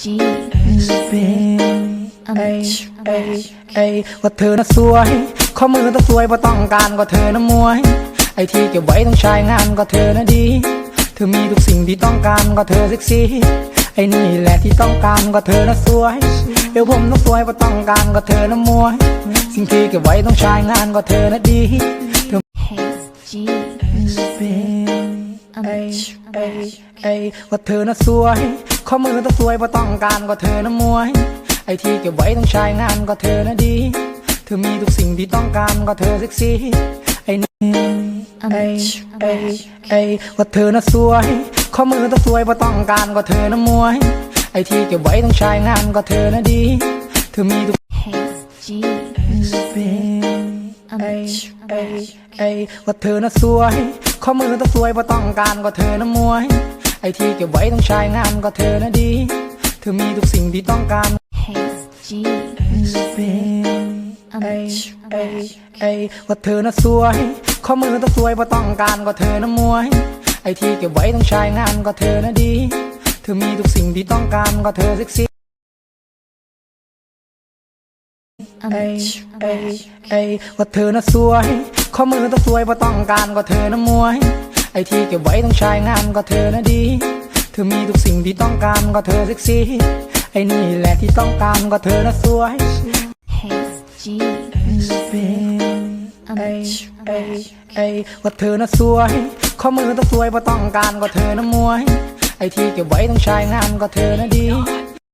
G เอ้ว่าเธอน่ะสวย ข้อมือต้องสวยเพราะต้องการก็เธอน่ะมวย ไอ้ที่เก็บไว้ต้องใช้งานก็เธอน่ะดี เธอมีทุกสิ่งที่ต้องการก็เธอเซ็กซี่ ไอ้นี่แหละที่ต้องการก็เธอน่ะสวย เอวผมต้องสวยเพราะต้องการก็เธอน่ะมวย สิ่งที่เก็บไว้ต้องใช้งานก็เธอน่ะดี เอ้ยเอ้ยเอ้ยว่าเธอน่ะสวย ข้อมือต้องสวยเพราะต้องการก็เธอน่ะมวย ไอ้ที่เก็บไว้ต้องใช้งานก็เธอน่ะดี เธอมีทุกสิ่งที่ต้องการก็เธอเซ็กซี่ ไอ้นี่เอ้ยเอ้ยเอ้ยว่าเธอน่ะสวย ข้อมือต้องสวยเพราะต้องการก็เธอน่ะมวย ไอ้ที่เก็บไว้ต้องใช้งานก็เธอน่ะดี เธอมีทุก Case G เอ้ยเอ้ยเอ้ยว่าเธอน่ะสวย ข้อมือต้องสวยเพราะต้องการก็เธอน่ะมวย ไอ้ที่เก็บไว้ต้องใช้งานก็เธอน่ะดี เธอมีทุกสิ่งที่ต้องการ Case G เอ้ยเอ้ยเอ้ยว่าเธอน่ะสวย ข้อมือต้องสวยเพราะต้องการก็เธอน่ะมวย ไอ้ที่เก็บไว้ต้องใช้งานก็เธอน่ะดี เธอมีทุกสิ่งที่ต้องการก็เธอเซ็กซี่เอ้ยเอ้ยเอ้ยว่าเธอน่ะสวย ข้อมือต้องสวยเพราะต้องการก็เธอน่ะมวย ไอที่เก็บไว้ต้องใช้งานก็เธอน่ะดี เธอมีทุกสิ่งที่ต้องการก็เธอเซ็กซี่ ไอนี่แหละที่ต้องการก็เธอน่ะสวย Case G เอ้ยเอ้ยเอ้ยว่าเธอน่ะสวย ข้อมือต้องสวยเพราะต้องการก็เธอน่ะมวย ไอที่เก็บไว้ต้องใช้งานก็เธอน่ะดี